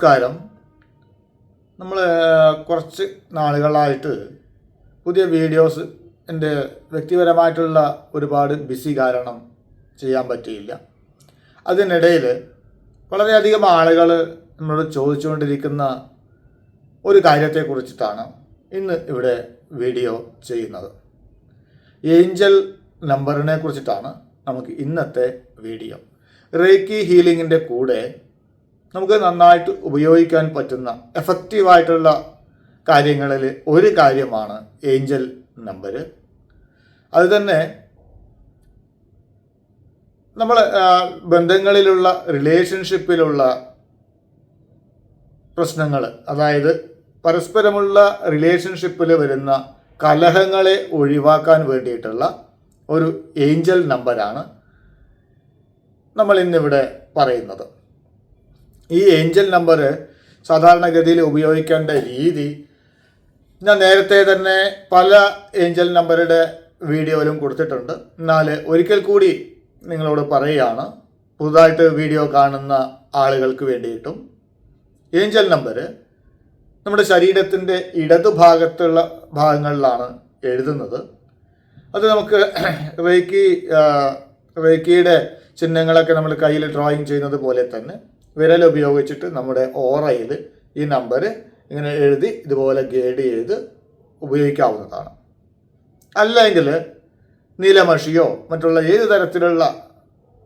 നമസ്കാരം. നമ്മൾ കുറച്ച് നാളുകളായിട്ട് പുതിയ വീഡിയോസ് എന്റെ വ്യക്തിപരമായിട്ടുള്ള ഒരുപാട് ബിസി കാരണം ചെയ്യാൻ പറ്റിയില്ല. അതിനിടയിൽ വളരെയധികം ആളുകൾ നമ്മളോട് ചോദിച്ചുകൊണ്ടിരിക്കുന്ന ഒരു കാര്യത്തെക്കുറിച്ചിട്ടാണ് ഇന്ന് ഇവിടെ വീഡിയോ ചെയ്യുന്നത്. ഏഞ്ചൽ നമ്പറിനെ കുറിച്ചിട്ടാണ് നമുക്ക് ഇന്നത്തെ വീഡിയോ. റേക്കി ഹീലിങ്ങിന്റെ കൂടെ നമുക്ക് നന്നായിട്ട് ഉപയോഗിക്കാൻ പറ്റുന്ന എഫക്റ്റീവായിട്ടുള്ള കാര്യങ്ങളിൽ ഒരു കാര്യമാണ് ഏഞ്ചൽ നമ്പർ അത് തന്നെ നമ്മൾ ബന്ധങ്ങളിലുള്ള റിലേഷൻഷിപ്പിലുള്ള പ്രശ്നങ്ങൾ അതായത് പരസ്പരമുള്ള റിലേഷൻഷിപ്പിൽ വരുന്ന കലഹങ്ങളെ ഒഴിവാക്കാൻ വേണ്ടിയിട്ടുള്ള ഒരു ഏഞ്ചൽ നമ്പരാണ് നമ്മൾ ഇന്നിവിടെ പറയുന്നത്. ഈ ഏഞ്ചൽ നമ്പർ സാധാരണഗതിയിൽ ഉപയോഗിക്കേണ്ട രീതി ഞാൻ നേരത്തെ തന്നെ പല ഏഞ്ചൽ നമ്പറുടെ വീഡിയോയിലും കൊടുത്തിട്ടുണ്ട്. എന്നാൽ ഒരിക്കൽ കൂടി നിങ്ങളോട് പറയുകയാണ്. പുതുതായിട്ട് വീഡിയോ കാണുന്ന ആളുകൾക്ക് വേണ്ടിയിട്ടും. ഏഞ്ചൽ നമ്പർ നമ്മുടെ ശരീരത്തിന്റെ ഇടതുഭാഗത്തുള്ള ഭാഗങ്ങളിലാണ് എഴുതുന്നത്. അത് നമുക്ക് റേക്കി റേക്കിയുടെ ചിഹ്നങ്ങളൊക്കെ നമ്മൾ കയ്യിൽ ഡ്രോയിങ് ചെയ്യുന്നത് പോലെ തന്നെ വിരൽ ഉപയോഗിച്ചിട്ട് നമ്മുടെ ഓറയിൽ ഈ നമ്പർ ഇങ്ങനെ എഴുതി ഇതുപോലെ ഗൈഡ് ചെയ്ത് ഉപയോഗിക്കാവുന്നതാണ്. അല്ലെങ്കിൽ നീലമഷിയോ മറ്റുള്ള ഏത് തരത്തിലുള്ള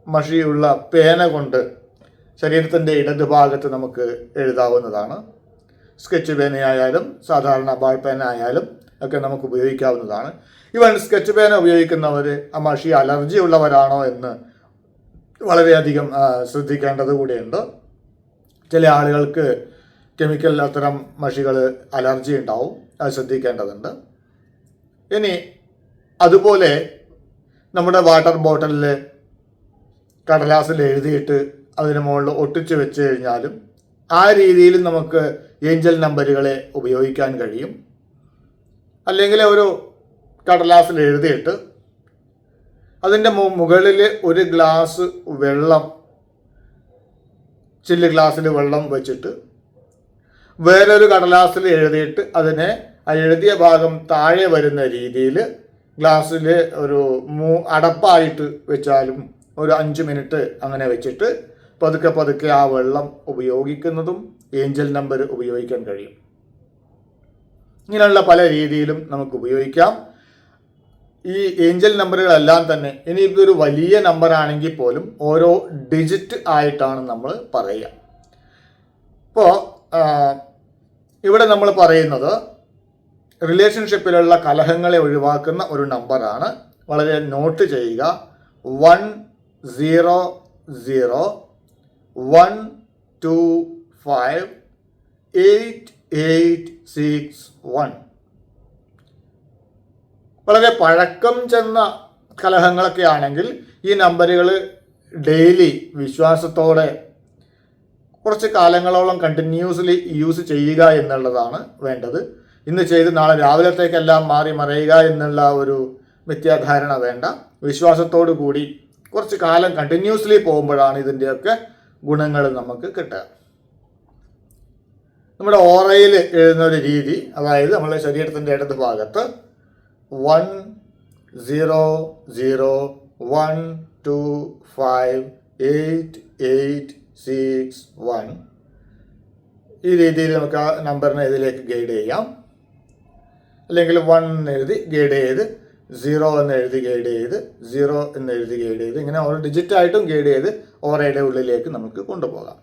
മഷിയുള്ള പേന കൊണ്ട് ശരീരത്തിന്റെ ഇടതുഭാഗത്ത് നമുക്ക് എഴുതാവുന്നതാണ്. സ്കെച്ച് പേനയായാലും സാധാരണ ബാൾ പേന ആയാലും ഒക്കെ നമുക്ക് ഉപയോഗിക്കാവുന്നതാണ്. ഇവൻ സ്കെച്ച് പേന ഉപയോഗിക്കുന്നവർ ആ മഷി അലർജി ഉള്ളവരാണോ എന്ന് വളരെയധികം ശ്രദ്ധിക്കേണ്ടത് കൂടിയുണ്ട്. ചില ആളുകൾക്ക് കെമിക്കൽ അത്തരം മഷികൾ അലർജി ഉണ്ടാവും. അത് ശ്രദ്ധിക്കേണ്ടതുണ്ട്. ഇനി അതുപോലെ നമ്മുടെ വാട്ടർ ബോട്ടിലിൽ കടലാസിൽ എഴുതിയിട്ട് അതിന് മുകളിൽ ഒട്ടിച്ച് വെച്ച് കഴിഞ്ഞാലും ആ രീതിയിൽ നമുക്ക് ഏഞ്ചൽ നമ്പറുകളെ ഉപയോഗിക്കാൻ കഴിയും. അല്ലെങ്കിൽ ഒരു കടലാസിൽ എഴുതിയിട്ട് അതിന്റെ മുകളിൽ ഒരു ഗ്ലാസ് വെള്ളം ചില്ല് ഗ്ലാസ്സിൽ വെള്ളം വെച്ചിട്ട് വേറൊരു കടലാസിൽ എഴുതിയിട്ട് അതിനെ ആ എഴുതിയ ഭാഗം താഴെ വരുന്ന രീതിയിൽ ഗ്ലാസ്സിൽ ഒരു മൂ അടപ്പായിട്ട് വെച്ചാലും ഒരു അഞ്ച് മിനിറ്റ് അങ്ങനെ വെച്ചിട്ട് പതുക്കെ പതുക്കെ ആ വെള്ളം ഉപയോഗിക്കുന്നതും ഏഞ്ചൽ നമ്പർ ഉപയോഗിക്കാൻ കഴിയും. ഇങ്ങനെയുള്ള പല രീതിയിലും നമുക്ക് ഉപയോഗിക്കാം. ഈ ഏഞ്ചൽ നമ്പറുകളെല്ലാം തന്നെ ഇനി ഇതൊരു വലിയ നമ്പർ ആണെങ്കിൽ പോലും ഓരോ ഡിജിറ്റ് ആയിട്ടാണ് നമ്മൾ പറയുക. ഇപ്പോൾ ഇവിടെ നമ്മൾ പറയുന്നത് റിലേഷൻഷിപ്പിലുള്ള കലഹങ്ങളെ ഒഴിവാക്കുന്ന ഒരു നമ്പറാണ് വളരെ നോട്ട് ചെയ്യുക. One zero zero one two five eight eight six one വളരെ പഴക്കം ചെന്ന കലഹങ്ങളൊക്കെ ആണെങ്കിൽ ഈ നമ്പറുകൾ ഡെയിലി വിശ്വാസത്തോടെ കുറച്ച് കാലങ്ങളോളം കണ്ടിന്യൂസ്ലി യൂസ് ചെയ്യുക എന്നുള്ളതാണ് വേണ്ടത്. ഇന്ന് ചെയ്ത് നാളെ രാവിലത്തേക്കെല്ലാം മാറി മറയുക എന്നുള്ള ഒരു മിഥ്യാധാരണ വേണ്ട. വിശ്വാസത്തോടു കൂടി കുറച്ച് കാലം കണ്ടിന്യൂസ്ലി പോകുമ്പോഴാണ് ഇതിന്റെയൊക്കെ ഗുണങ്ങൾ നമുക്ക് കിട്ടുക. നമ്മുടെ ഓറയിൽ എഴുതുന്ന ഒരു രീതി അതായത് നമ്മുടെ ശരീരത്തിന്റെ ഇടത് ഭാഗത്ത് one zero zero one two five eight eight six one ഈ രീതിയിൽ നമുക്ക് ആ നമ്പറിനെ ഇതിലേക്ക് ഗൈഡ് ചെയ്യാം. അല്ലെങ്കിൽ വൺ എന്ന് എഴുതി ഗൈഡ് ചെയ്ത് സീറോ എന്ന് എഴുതി ഗൈഡ് ചെയ്ത് സീറോ എന്ന് എഴുതി ഗൈഡ് ചെയ്ത് ഇങ്ങനെ ഓരോ ഡിജിറ്റായിട്ടും ഗൈഡ് ചെയ്ത് ഓറയുടെ ഉള്ളിലേക്ക് നമുക്ക് കൊണ്ടുപോകാം.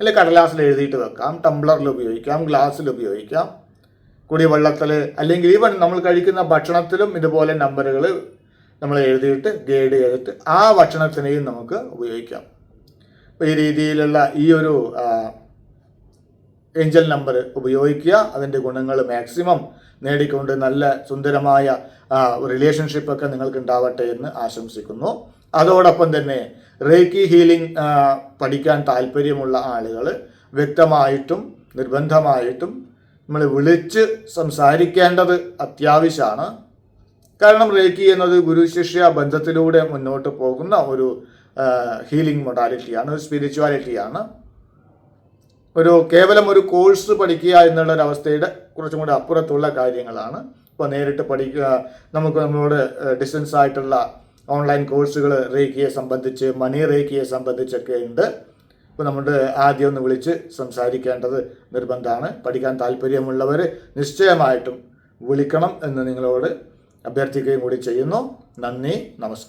അല്ലെങ്കിൽ കടലാസിൽ എഴുതിയിട്ട് വെക്കാം ടംബ്ലറിൽ ഉപയോഗിക്കാം ഗ്ലാസ്സിൽ ഉപയോഗിക്കാം. കുടിവെള്ളത്തിൽ അല്ലെങ്കിൽ ഈവൻ നമ്മൾ കഴിക്കുന്ന ഭക്ഷണത്തിലും ഇതുപോലെ നമ്പറുകൾ നമ്മൾ എഴുതിയിട്ട് ഗൈഡ് ചെയ്തിട്ട് ആ ഭക്ഷണത്തിനെയും നമുക്ക് ഉപയോഗിക്കാം. അപ്പോൾ ഈ രീതിയിലുള്ള ഈ ഒരു ഏഞ്ചൽ നമ്പർ ഉപയോഗിക്കുക. അതിന്റെ ഗുണങ്ങൾ മാക്സിമം നേടിക്കൊണ്ട് നല്ല സുന്ദരമായ റിലേഷൻഷിപ്പൊക്കെ നിങ്ങൾക്ക് ഉണ്ടാവട്ടെ എന്ന് ആശംസിക്കുന്നു. അതോടൊപ്പം തന്നെ റേക്കി ഹീലിംഗ് പഠിക്കാൻ താല്പര്യമുള്ള ആളുകൾ വ്യക്തമായിട്ടും നിർബന്ധമായിട്ടും നമ്മൾ വിളിച്ച് സംസാരിക്കേണ്ടത് അത്യാവശ്യമാണ്. കാരണം റേക്കി എന്നത് ഗുരു ശിഷ്യ ബന്ധത്തിലൂടെ മുന്നോട്ട് പോകുന്ന ഒരു ഹീലിംഗ് മൊഡാലിറ്റിയാണ് ഒരു സ്പിരിച്വാലിറ്റിയാണ് ഒരു കേവലം ഒരു കോഴ്സ് പഠിക്കുക എന്നുള്ള ഒരു അവസ്ഥയുടെ കുറച്ചും കൂടി അപ്പുറത്തുള്ള കാര്യങ്ങളാണ്. ഇപ്പോൾ നേരിട്ട് പഠിക്കുക നമുക്ക് നമ്മളോട് ഡിസ്റ്റൻസ് ആയിട്ടുള്ള ഓൺലൈൻ കോഴ്സുകൾ റേക്കിയെ സംബന്ധിച്ച് മണി റേക്കിയെ സംബന്ധിച്ചൊക്കെ ഉണ്ട്. ഇപ്പോൾ നമ്മുടെ ആദ്യം ഒന്ന് വിളിച്ച് സംസാരിക്കേണ്ടത് നിർബന്ധമാണ്. പഠിക്കാൻ താല്പര്യമുള്ളവർ നിശ്ചയമായിട്ടും വിളിക്കണം എന്ന് നിങ്ങളോട് അഭ്യർത്ഥിക്കുകയും കൂടി ചെയ്യുന്നു. നന്ദി നമസ്കാരം.